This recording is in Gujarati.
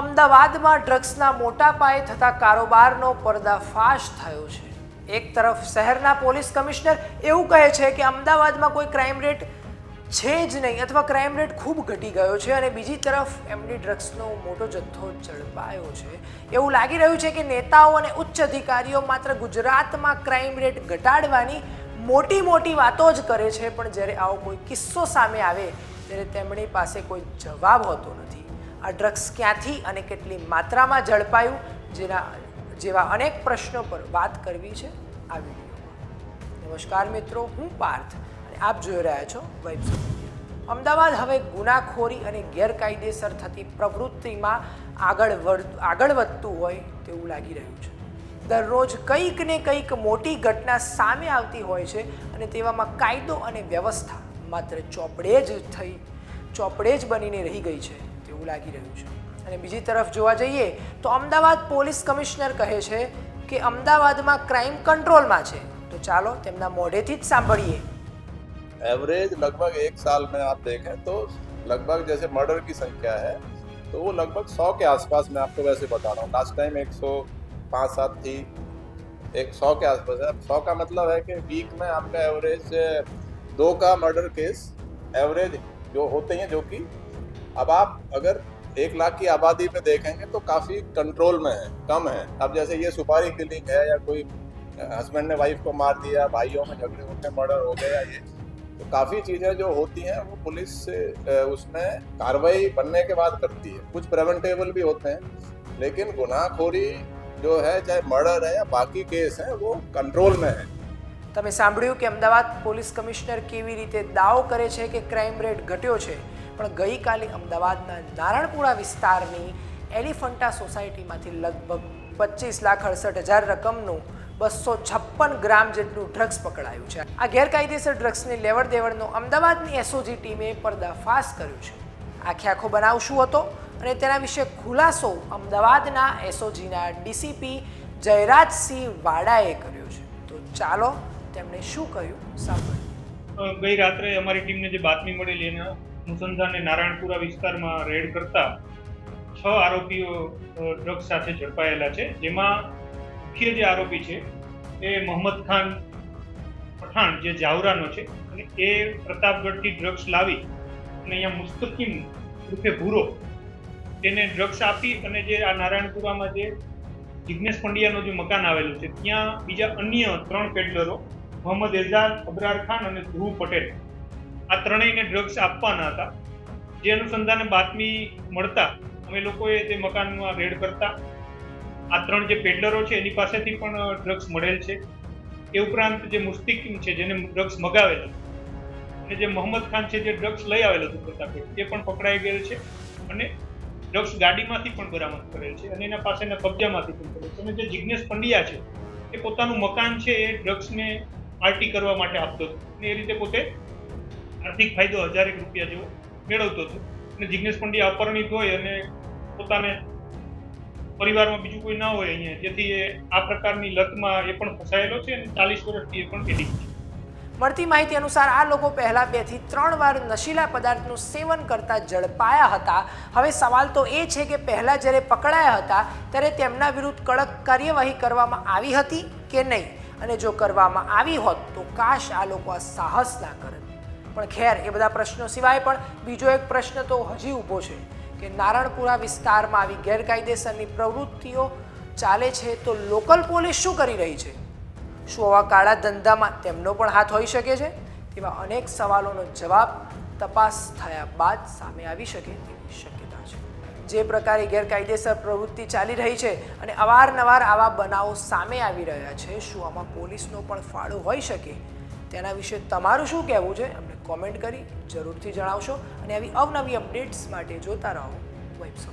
અમદાવાદમાં ડ્રગ્સના મોટા પાયે થતા કારોબારનો પર્દાફાશ થયો છે. એક તરફ શહેરના પોલીસ કમિશનર એવું કહે છે કે અમદાવાદમાં કોઈ ક્રાઇમ રેટ છે જ નહીં અથવા ક્રાઇમ રેટ ખૂબ ઘટી ગયો છે અને બીજી તરફ એમડી ડ્રગ્સનો મોટો જથ્થો ઝડપાયો છે. એવું લાગી રહ્યું છે કે નેતાઓ અને ઉચ્ચ અધિકારીઓ માત્ર ગુજરાતમાં ક્રાઇમ રેટ ઘટાડવાની મોટી મોટી વાતો જ કરે છે, પણ જ્યારે આવો કોઈ કિસ્સો સામે આવે, ત્યારે તેમની પાસે કોઈ જવાબ હોતો નથી. આ ડ્રગ્સ ક્યાંથી અને કેટલી માત્રામાં ઝડપાયું જેના જેવા અનેક પ્રશ્નો પર વાત કરવી છે આ વિડીયોમાં. નમસ્કાર મિત્રો, હું પાર્થ અને આપ જોઈ રહ્યા છો વાઇબ્સ અમદાવાદ હવે ગુનાખોરી અને ગેરકાયદેસર થતી પ્રવૃત્તિમાં આગળ આગળ વધતું હોય તેવું લાગી રહ્યું છે. દરરોજ કંઈક ને કંઈક મોટી ઘટના સામે આવતી હોય છે અને તેવામાં કાયદો અને વ્યવસ્થા માત્ર ચોપડે જ થઈ, ચોપડે જ બનીને રહી ગઈ છે. તેવું લાગી રહ્યું છે અને બીજી તરફ જોવા જઈએ તો અમદાવાદ પોલીસ કમિશનર કહે છે કે અમદાવાદમાં ક્રાઇમ કંટ્રોલમાં છે તો ચાલો તેમના મોઢેથી જ સાંભળીએ एवरेज लगभग एक साल में आप देखें तो लगभग जैसे मर्डर की संख्या है तो वो लगभग सौ के आसपास मैं आपको वैसे बता रहा हूँ लास्ट टाइम एक सौ पाँच सात थी एक सौ के आसपास है सौ का मतलब है कि वीक में आपका एवरेज दो का मर्डर केस एवरेज जो होते हैं जो कि अब आप अगर एक लाख की आबादी पे देखेंगे तो काफ़ी कंट्रोल में है, कम है। अब जैसे ये सुपारी किलिंग है या कोई हस्बैंड ने वाइफ को मार दिया, भाइयों में झगड़े होते मर्डर हो गया, ये तो काफ़ी चीज़ें जो होती हैं, वो पुलिस उसमें कार्रवाई बनने के बाद करती है। कुछ प्रिवेंटेबल भी होते हैं, लेकिन गुनाहखोरी जो है, चाहे मर्डर है या बाकी केस हैं, वो कंट्रोल में है। તમે સાંભળ્યું કે અમદાવાદ પોલીસ કમિશનર કેવી રીતે દાવો કરે છે કે ક્રાઇમ રેટ ઘટ્યો છે? પણ ગઈકાલે અમદાવાદના નારણપુરા વિસ્તારની એલિફન્ટા સોસાયટીમાંથી લગભગ પચીસ લાખ અડસઠ હજાર રકમનું બસો છપ્પન ગ્રામ જેટલું ડ્રગ્સ પકડાયું છે. આ ગેરકાયદેસર ડ્રગ્સની લેવડ દેવડનો અમદાવાદની એસઓજી ટીમે પર્દાફાશ કર્યો છે. આખે આખો બનાવ શું હતો? અને તેના વિશે ખુલાસો અમદાવાદના એસઓજીના ડીસીપી જયરાજસિંહ વાડાએ કર્યો છે. તો ચાલો તેમણે શું કહ્યું? સાંભળ્યું ગઈ રાત્રે અમારી ટીમને જે બાતમી મળેલી એના અનુસંધાને નારાયણપુરા વિસ્તારમાં રેડ કરતા છ આરોપીઓ ડ્રગ્સ સાથે ઝડપાયેલા છે. જેમાં મુખ્ય જે આરોપી છે એ મોહમ્મદ ખાન પઠાણ, જે જાવરાનો છે. અને એ પ્રતાપગઢથી ડ્રગ્સ લાવી અને અહીંયા મુસ્તકીમ રૂપે ભૂરો તેને ડ્રગ્સ આપી અને જે આ નારાયણપુરામાં જે જિજ્ઞેશ પંડ્યાનું જે મકાન આવેલું છે, ત્યાં બીજા અન્ય ત્રણ પેડલરો મોહમ્મદ એઝાદ અબરાર ખાન અને ધ્રુવ પટેલ. આ ત્રણેયને ડ્રગ્સ આપવાના હતા. જે અનુસંધાને બાતમી મળતા અમે લોકોએ તે મકાનમાં રેડ કરતા. આ ત્રણ જે પેડલરો છે, એની પાસેથી પણ ડ્રગ્સ મળેલ છે. એ ઉપરાંત જે મુસ્તિકીમ છે, જેને ડ્રગ્સ મગાવેલ. અને જે મોહમ્મદ ખાન છે, જે ડ્રગ્સ લઈ આવેલ હતું પ્રતાપે એ પણ પકડાઈ ગયેલ છે અને ડ્રગ્સ ગાડીમાંથી પણ બરામદ કરેલ છે અને એના પાસેના કબજામાંથી પણ કરેલ છે. અને જે જિગ્નેશ પંડ્યા છે, એ પોતાનું મકાન છે, એ ડ્રગ્સને પાર્ટી કરવા માટે આપતો હતો. અને એ રીતે પોતે આર્થિક ફાયદો હજારેક રૂપિયા જેવો મેળવતો હતો. અને જિગ્નેશ પંડ્યા અપરણિત હોય અને પોતાને પરિવારમાં બીજું કોઈ ના હોય અહીંયા, જેથી એ આ પ્રકારની લતમાં એ પણ ફસાયેલો છે અને ચાલીસ વર્ષથી એ પણ પીડિત છે. મળતી માહિતી અનુસાર આ લોકો પહેલા બેથી ત્રણ વાર નશીલા પદાર્થનું સેવન કરતા ઝડપાયા હતા. હવે સવાલ તો એ છે કે પહેલા જ્યારે પકડાયા હતા, ત્યારે તેમના વિરુદ્ધ કડક કાર્યવાહી કરવામાં આવી હતી કે નહીં? અને જો કરવામાં આવી હોત તો કાશ આ લોકો આ સાહસ ના કરત પણ ખેર, એ બધા પ્રશ્નો સિવાય પણ બીજો એક પ્રશ્ન તો હજી ઊભો છે કે નારણપુરા વિસ્તારમાં આવી ગેરકાયદેસરની પ્રવૃત્તિઓ ચાલે છે તો લોકલ પોલીસ શું કરી રહી છે? શું આવા કાળા ધંધામાં તેમનો પણ હાથ હોઈ શકે છે? તેવા અનેક સવાલોનો જવાબ તપાસ થયા બાદ સામે આવી શકે તેવી શક્યતા છે. જે પ્રકારે ગેરકાયદેસર પ્રવૃત્તિ ચાલી રહી છે અને અવારનવાર આવા બનાવો સામે આવી રહ્યા છે, શું આમાં પોલીસનો પણ ફાળો હોઈ શકે? તેના વિશે તમારું શું કહેવું છે? અમને કોમેન્ટ કરી જરૂરથી જણાવશો અને આવી અવનવી અપડેટ્સ માટે જોતા રહો. વેબ્સ